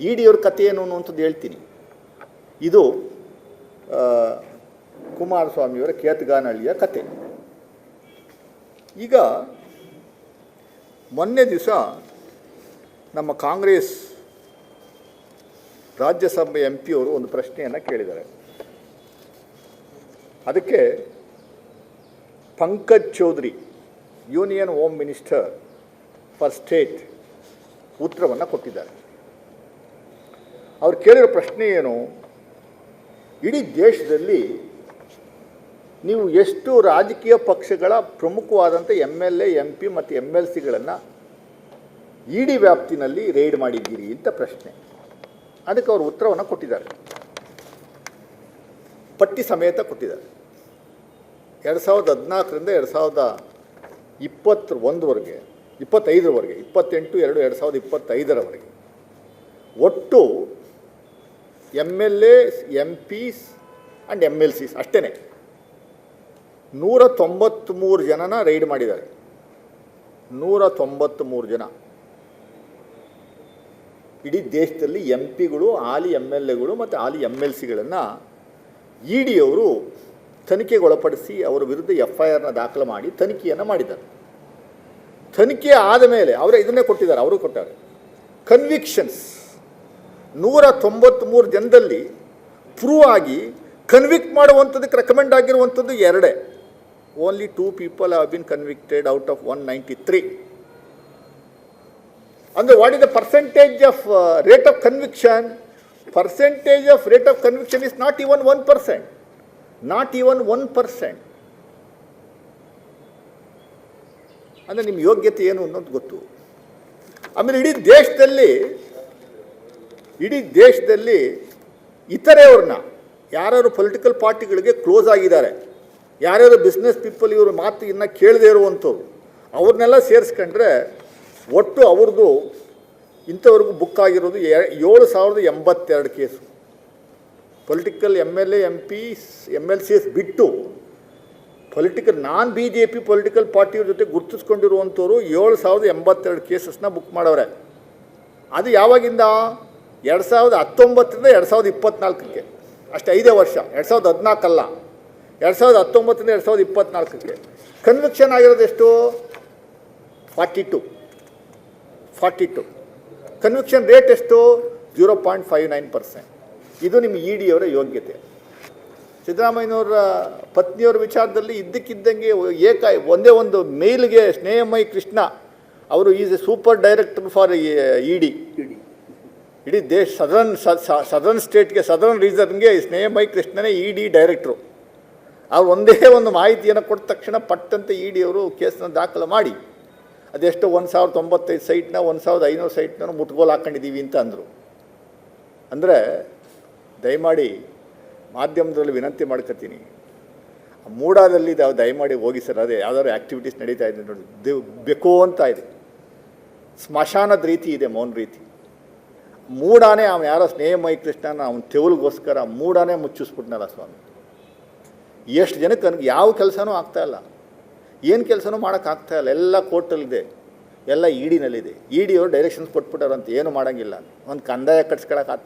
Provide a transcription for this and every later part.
E ಡಿಯವ್ರ ಕಥೆ ಏನು ಅನ್ನುವಂಥದ್ದು ಹೇಳ್ತೀನಿ. ಇದು ಕುಮಾರಸ್ವಾಮಿಯವರ ಕೇತಗಾನಹಳ್ಳಿಯ ಕತೆ. ಈಗ, ಮೊನ್ನೆ ದಿವಸ ನಮ್ಮ ಕಾಂಗ್ರೆಸ್ ರಾಜ್ಯಸಭೆ ಎಂ ಪಿಯವರು ಒಂದು ಪ್ರಶ್ನೆಯನ್ನು ಕೇಳಿದ್ದಾರೆ. ಅದಕ್ಕೆ Pankaj Chaudhary, union home minister for state ಉತ್ತರವನ್ನು ಕೊಟ್ಟಿದ್ದಾರೆ. ಅವ್ರು ಕೇಳಿರೋ ಪ್ರಶ್ನೆ ಏನು? ಇಡೀ ದೇಶದಲ್ಲಿ ನೀವು ಎಷ್ಟು ರಾಜಕೀಯ ಪಕ್ಷಗಳ ಪ್ರಮುಖವಾದಂಥ M L A M P ಮತ್ತು ಎಂ ಎಲ್ ಸಿಗಳನ್ನು ಇಡಿ ವ್ಯಾಪ್ತಿನಲ್ಲಿ ರೈಡ್ ಮಾಡಿದ್ದೀರಿ ಅಂತ ಪ್ರಶ್ನೆ. ಅದಕ್ಕೆ ಅವರು ಉತ್ತರವನ್ನು ಕೊಟ್ಟಿದ್ದಾರೆ. ಪಟ್ಟಿ ಸಮೇತ ಕೊಟ್ಟಿದ್ದಾರೆ. ಎರಡು ಸಾವಿರದ ಹದಿನಾಲ್ಕರಿಂದ ಎರಡು ಸಾವಿರದ ಇಪ್ಪತ್ತರ ಒಂದರವರೆಗೆ ಇಪ್ಪತ್ತೈದರವರೆಗೆ, ಇಪ್ಪತ್ತೆಂಟು ಎರಡು ಎರಡು ಸಾವಿರದ ಇಪ್ಪತ್ತೈದರವರೆಗೆ ಒಟ್ಟು M L S M Ps and M L Cs ಅಷ್ಟೇ ನೂರ ತೊಂಬತ್ತ್ಮೂರು ಜನನ ರೈಡ್ ಮಾಡಿದ್ದಾರೆ. ನೂರ ತೊಂಬತ್ತ್ಮೂರು ಜನ. ಇಡೀ ದೇಶದಲ್ಲಿ ಎಂ ಪಿಗಳು ಹಾಲಿ ಎಂ ಎಲ್ ಎಗಳು ಮತ್ತು ಹಾಲಿ ಎಂ ಎಲ್ ಸಿಗಳನ್ನು ಇ ಡಿಯವರು ತನಿಖೆಗೊಳಪಡಿಸಿ ಅವರ ವಿರುದ್ಧ ಎಫ್ ಐ ಆರ್ನ ದಾಖಲು ಮಾಡಿ ತನಿಖೆಯನ್ನು ಮಾಡಿದ್ದಾರೆ. ತನಿಖೆ ಆದ ಮೇಲೆ ಅವರೇ ಇದನ್ನೇ ಕೊಟ್ಟಿದ್ದಾರೆ, ಅವರು ಕೊಟ್ಟಾರೆ ಕನ್ವಿಕ್ಷನ್ಸ್ ನೂರ ತೊಂಬತ್ತ್ಮೂರು ಜನದಲ್ಲಿ ಪ್ರೂವ್ ಆಗಿ ಕನ್ವಿಕ್ಟ್ ಮಾಡುವಂಥದ್ದಕ್ಕೆ ರೆಕಮೆಂಡ್ ಆಗಿರುವಂಥದ್ದು ಎರಡೇ. Only two people have been convicted out of one ninety three ಅಂದರೆ what is the percentage of rate of conviction percentage of rate of conviction is not even one percent not even one percent ಅಂದರೆ ನಿಮ್ಮ ಯೋಗ್ಯತೆ ಏನು ಅನ್ನೋದು ಗೊತ್ತು. ಆಮೇಲೆ ಇಡೀ ದೇಶದಲ್ಲಿ ಇಡೀ ದೇಶದಲ್ಲಿ ಇತರೆಯವ್ರನ್ನ, ಯಾರ್ಯಾರು ಪೊಲಿಟಿಕಲ್ ಪಾರ್ಟಿಗಳಿಗೆ ಕ್ಲೋಸ್ ಆಗಿದ್ದಾರೆ, ಯಾರ್ಯಾರು ಬಿಸ್ನೆಸ್ ಪೀಪಲ್ ಇವರು ಮಾತು ಇನ್ನು ಕೇಳದೇ ಇರುವಂಥವ್ರು, ಅವ್ರನ್ನೆಲ್ಲ ಸೇರಿಸ್ಕೊಂಡ್ರೆ ಒಟ್ಟು ಅವ್ರದ್ದು ಇಂಥವ್ರಿಗೂ ಬುಕ್ ಆಗಿರೋದು ಏಳು ಸಾವಿರದ ಎಂಬತ್ತೆರಡು case political M L A M P M L C S ಬಿಟ್ಟು political non B J P political ಪಾರ್ಟಿಯವ್ರ ಜೊತೆ ಗುರುತಿಸ್ಕೊಂಡಿರುವಂಥವ್ರು ಏಳು ಸಾವಿರದ ಎಂಬತ್ತೆರಡು ಕೇಸಸ್ನ ಬುಕ್ ಮಾಡವ್ರೆ. ಅದು ಯಾವಾಗಿಂದ? ಎರಡು ಸಾವಿರದ ಹತ್ತೊಂಬತ್ತರಿಂದ ಎರಡು ಸಾವಿರದ ಇಪ್ಪತ್ತ್ನಾಲ್ಕಕ್ಕೆ ಅಷ್ಟೇ, ಐದೇ ವರ್ಷ, ಎರಡು ಸಾವಿರದ ಹದಿನಾಲ್ಕಲ್ಲ. ಎರಡು ಸಾವಿರದ ಹತ್ತೊಂಬತ್ತರಿಂದ ಎರಡು ಸಾವಿರದ ಇಪ್ಪತ್ತ್ನಾಲ್ಕಕ್ಕೆ conviction ಆಗಿರೋದೆಷ್ಟು forty two. Forty two. Conviction rate ಎಷ್ಟು? Zero point five nine percent. ಇದು ನಿಮ್ಮ ಇ ಡಿಯವರ ಯೋಗ್ಯತೆ. ಸಿದ್ದರಾಮಯ್ಯನವರ ಪತ್ನಿಯವರ ವಿಚಾರದಲ್ಲಿ ಇದ್ದಕ್ಕಿದ್ದಂಗೆ ಏಕ, ಒಂದೇ ಒಂದು ಮೇಲ್ಗೆ ಸ್ನೇಹಮಯಿ ಕೃಷ್ಣ, ಅವರು is a super director for E E D ಇಡೀ ದೇಶ ಸದರ್ನ್ ಸದರ್ನ್ ಸ್ಟೇಟ್ಗೆ ಸದರ್ನ್ ರೀಸನ್ಗೆ ಮೈ ಕೃಷ್ಣನೇ ಇ ಡಿ ಡೈರೆಕ್ಟ್ರು ಅವ್ರು ಒಂದೇ ಒಂದು ಮಾಹಿತಿಯನ್ನು ಕೊಟ್ಟ ತಕ್ಷಣ ಪಟ್ಟಂತೆ ಇ ಡಿ ಅವರು ಕೇಸನ್ನು ದಾಖಲು ಮಾಡಿ. ಅದೆಷ್ಟು ಒಂದು ಸಾವಿರದ ತೊಂಬತ್ತೈದು ಸೈಟ್ನ, ಒಂದು ಸಾವಿರದ ಐನೂರು ಸೈಟ್ನ ಮುಟ್ಗೋಲು ಹಾಕ್ಕೊಂಡಿದ್ದೀವಿ ಅಂತ ಅಂದರು. ಅಂದರೆ ದಯಮಾಡಿ ಮಾಧ್ಯಮದಲ್ಲಿ ವಿನಂತಿ ಮಾಡ್ಕೊತೀನಿ. ಮೂಡಾದಲ್ಲಿ ನಾವು ದಯಮಾಡಿ ಹೋಗಿ ಸರ್, ಅದೇ ಯಾವ್ದಾದ್ರು ಆ್ಯಕ್ಟಿವಿಟೀಸ್ ನಡೀತಾ ಇದೆ ನೋಡಿ. ಬೇಕೋ ಅಂತ ಇದೆ. ಸ್ಮಶಾನದ ರೀತಿ ಇದೆ, ಮೌನ ರೀತಿ. ಮೂಡಾನೇ ಅವನು ಯಾರೋ ಸ್ನೇಹ ಮೈ ಕೃಷ್ಣನ ಅವನ ತೆವಲ್ಗೋಸ್ಕರ ಮೂಡಾನೇ ಮುಚ್ಚಿಸ್ಬಿಟ್ನಲ್ಲ ಸ್ವಾಮಿ. ಎಷ್ಟು ಜನಕ್ಕೆ ನನಗೆ ಯಾವ ಕೆಲಸನೂ ಇಲ್ಲ. ಏನು ಕೆಲಸನೂ ಮಾಡೋಕ್ಕಾಗ್ತಾ ಇಲ್ಲ. ಎಲ್ಲ ಕೋರ್ಟಲ್ಲಿದೆ. ಎಲ್ಲ ಇಡಿನಲ್ಲಿದೆ. ಇ ಡಿ ಅವರು ಡೈರೆಕ್ಷನ್ಸ್ ಕೊಟ್ಬಿಟ್ಟಾರಂತ ಏನು ಮಾಡೋಂಗಿಲ್ಲ. ಒಂದು ಕಂದಾಯ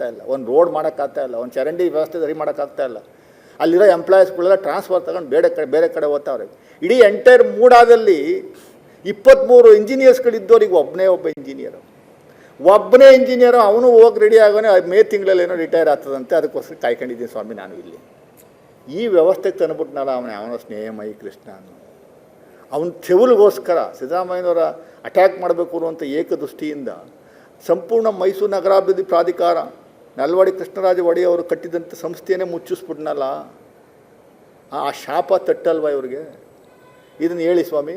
ಇಲ್ಲ. ಒಂದು ರೋಡ್ ಮಾಡೋಕ್ಕಾಗ್ತಾ ಇಲ್ಲ. ಒಂದು ಚರಂಡಿ ವ್ಯವಸ್ಥೆ ಸರಿ ಮಾಡೋಕ್ಕಾಗ್ತಾ ಇಲ್ಲ. ಅಲ್ಲಿರೋ ಎಂಪ್ಲಾಯೀಸ್ಗಳೆಲ್ಲ ಟ್ರಾನ್ಸ್ಫರ್ ತಗೊಂಡು ಬೇರೆ ಕಡೆ ಬೇರೆ ಕಡೆ ಓದ್ತಾವ್ರೆ ಇಡೀ ಎಂಟೈರ್ ಮೂಡಾದಲ್ಲಿ ಇಪ್ಪತ್ತ್ಮೂರು ಇಂಜಿನಿಯರ್ಸ್ಗಳಿದ್ದವ್ರಿಗೆ ಒಬ್ಬನೇ ಒಬ್ಬ ಇಂಜಿನಿಯರು ಒಬ್ಬನೇ ಇಂಜಿನಿಯರು ಅವನು ಹೋಗಿ ರೆಡಿ ಆಗೋನೆ ಮೇ ತಿಂಗಳಲ್ಲಿ ಏನೋ ರಿಟೈರ್ ಆಗ್ತದಂತೆ, ಅದಕ್ಕೋಸ್ಕರ ಕಾಯ್ಕೊಂಡಿದ್ದೀನಿ ಸ್ವಾಮಿ ನಾನು ಇಲ್ಲಿ. ಈ ವ್ಯವಸ್ಥೆಗೆ ತಂದುಬಿಟ್ನಲ್ಲ ಅವನ ಅವನ ಸ್ನೇಹಮಯಿ ಕೃಷ್ಣ ಅವನ ತೆವಲಿಗೋಸ್ಕರ ಸಿದ್ದರಾಮಯ್ಯನವರ ಅಟ್ಯಾಕ್ ಮಾಡಬೇಕು ಅನ್ನುವಂಥ ಏಕದೃಷ್ಟಿಯಿಂದ ಸಂಪೂರ್ಣ ಮೈಸೂರು ನಗರಾಭಿವೃದ್ಧಿ ಪ್ರಾಧಿಕಾರ, ನಲ್ವಾಡಿ ಕೃಷ್ಣರಾಜ ಒಡೆಯವರು ಕಟ್ಟಿದಂಥ ಸಂಸ್ಥೆಯೇ ಮುಚ್ಚಿಸ್ಬಿಟ್ನಲ್ಲ, ಆ ಶಾಪ ತಟ್ಟಲ್ವಾ ಇವ್ರಿಗೆ? ಇದನ್ನು ಹೇಳಿ ಸ್ವಾಮಿ.